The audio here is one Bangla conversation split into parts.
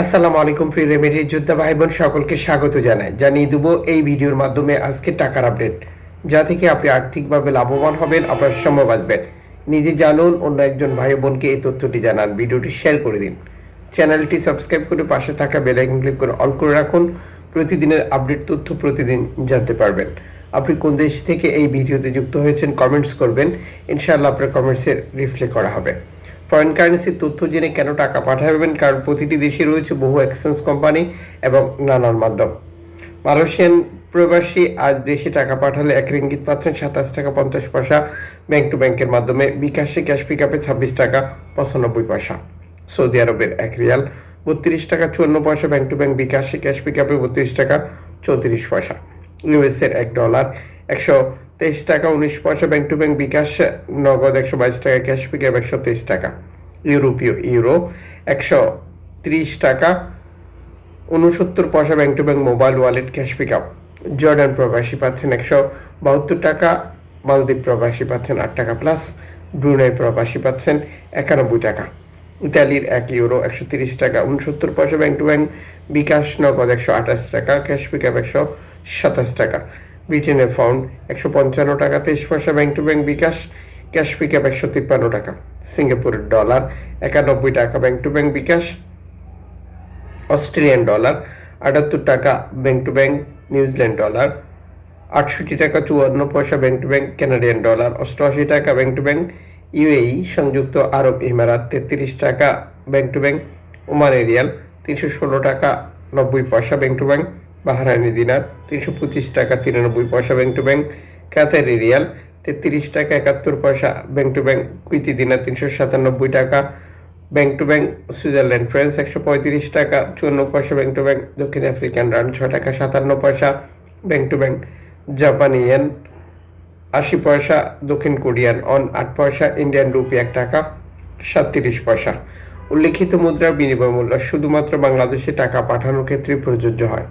আসসালামু আলাইকুম, প্রিয় রেমেডি যোদ্ধা ভাই বোন সকলকে স্বাগত জানাই। জানিয়ে দেবো, এই ভিডিওর মাধ্যমে আজকে টাকার আপডেট। যা থেকে আপনি আর্থিকভাবে লাভবান হবেন, আপনার সময় বাঁচবে। নিজে জানুন, অন্য একজন ভাই বোনকে এই তথ্যটি জানান। ভিডিওটি শেয়ার করে দিন। চ্যানেলটি সাবস্ক্রাইব করে পাশে থাকা বেল আইকন ক্লিক করে অল করে রাখুন। প্রতিদিনের আপডেট তথ্য প্রতিদিন জানতে পারবেন। আপনি কোন দেশ থেকে এই ভিডিওতে যুক্ত হয়েছেন, কমেন্টস করবেন। ইনশাআল্লাহ আপনার কমেন্টসের রিপ্লাই করা হবে। ফরেন কারেন্সির তথ্য জেনে কেন টাকা পাঠাবেন? কারণ প্রতিটি দেশে রয়েছে বহু এক্সচেঞ্জ কোম্পানি এবং নানান মাধ্যম। মালয়েশিয়ান প্রবাসী আজ দেশে টাকা পাঠালে এক রিঙ্গিত পাচ্ছেন সাতাশ টাকা পঞ্চাশ পয়সা। ব্যাংক টু ব্যাংকের মাধ্যমে বিকাশে ক্যাশ পিক আপে ছাব্বিশ টাকা পঁচানব্বই পয়সা। সৌদি আরবের এক রিয়াল বত্রিশ টাকা চুয়ান্ন পয়সা। ব্যাংক টু ব্যাংক বিকাশে ক্যাশ পিক আপে বত্রিশ টাকা চৌত্রিশ পয়সা। ইউএসের এক ডলার একশো তেইশ টাকা, উনিশ পয়সা ব্যাংক টু ব্যাংক বিকাশ, নগদ একশো বাইশ টাকা ক্যাশ পিক আপ একশো তেইশ টাকা ইউরোপীয় ইউরো একশো ত্রিশ টাকা উনসত্তর পয়সা bank to bank mobile wallet cash pick up Jordan প্রবাসী পাচ্ছেন একশো বাহাত্তর টাকা, মালদ্বীপ প্রবাসী পাচ্ছেন আট টাকা প্লাস ব্রুনাই প্রবাসী পাচ্ছেন একানব্বই টাকা। ইতালির এক ইউরো একশো তিরিশ টাকা উনসত্তর পয়সা ব্যাংক টু ব্যাংক বিকাশ, নগদ একশো আঠাশ টাকা ক্যাশ পিক আপ একশো সাতাশ টাকা। ব্রিটেনের ফাউন্ড, একশো পঞ্চান্ন টাকা, তেইশ পয়সা bank to bank bKash, cash pick up একশো তিপ্পান্ন টাকা। সিঙ্গাপুরের ডলার, একানব্বই টাকা bank to bank bKash. Australian dollar, আটাত্তর টাকা bank to bank New Zealand dollar. আটষট্টি টাকা চুয়ান্ন পয়সা bank to bank Canadian dollar. অষ্টআশি টাকা ব্যাংক টু ব্যাংক ইউএই, সংযুক্ত আরব ইমারাত তেত্রিশ টাকা ব্যাংক টু ব্যাংক ওমানে এরিয়াল। তিনশো ষোলো টাকা নব্বই পয়সা bank to bank Bahraini dinar, তিনশো পঁচিশ টাকা তিরানব্বই পয়সা bank to bank Qatari riyal, তেত্রিশ টাকা একাত্তর পয়সা bank to bank, Kuwaiti dinar তিনশো সাতানব্বই টাকা bank to bank, Switzerland, franc একশো পঁয়ত্রিশ টাকা, চুয়ান্ন পয়সা ব্যাংক টু ব্যাংক, দক্ষিণ আফ্রিকান রান ছয় টাকা সাতান্ন পয়সা ব্যাংক টু ব্যাংক, জাপানি ইয়েন আশি পয়সা, দক্ষিণ কোরিয়ান অন আট পয়সা, ইন্ডিয়ান রুপি এক টাকা সাতত্রিশ পয়সা। উল্লেখিত মুদ্রার বিনিময় মূল্য শুধুমাত্র বাংলাদেশে টাকা পাঠানোর ক্ষেত্রে প্রযোজ্য হয়।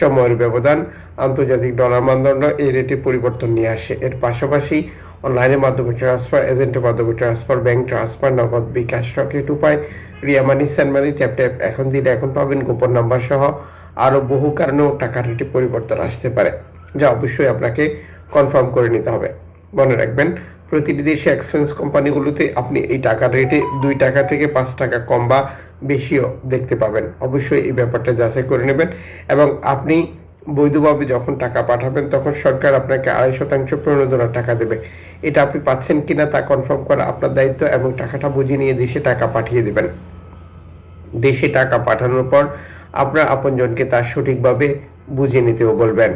সময়ের ব্যবধান, আন্তর্জাতিক ডলার মানদণ্ড এই রেটে পরিবর্তন নিয়ে আসে। এর পাশাপাশি অনলাইনের মাধ্যমে ট্রান্সফার এজেন্টের মাধ্যমে transfer bank transfer Nagad bKash Rocket Upay, Ria money send money tap tap এখন দিলে এখন পাবেন গোপন নাম্বার সহ আরও বহু কারণেও টাকা রেটে পরিবর্তন আসতে পারে, যা অবশ্যই আপনাকে কনফার্ম করে নিতে হবে। মনে রাখবেন প্রতিটি দেশে এক্সচেঞ্জ কোম্পানিগুলোতে আপনি এই টাকার রেটে দুই টাকা থেকে পাঁচ টাকা কম বা বেশিও দেখতে পাবেন। অবশ্যই এই ব্যাপারটা যাচাই করে নেবেন এবং আপনি বৈধভাবে যখন টাকা পাঠাবেন, তখন সরকার আপনাকে আড়াই শতাংশ প্রণোদনার টাকা দেবে। এটা আপনি পাচ্ছেন কিনা তা কনফার্ম করা আপনার দায়িত্ব এবং টাকাটা বুঝে নিয়ে দেশে টাকা পাঠিয়ে দেবেন। দেশে টাকা পাঠানোর পর আপনার আপনজনকে তার সঠিকভাবে বুঝে নিতেও বলবেন।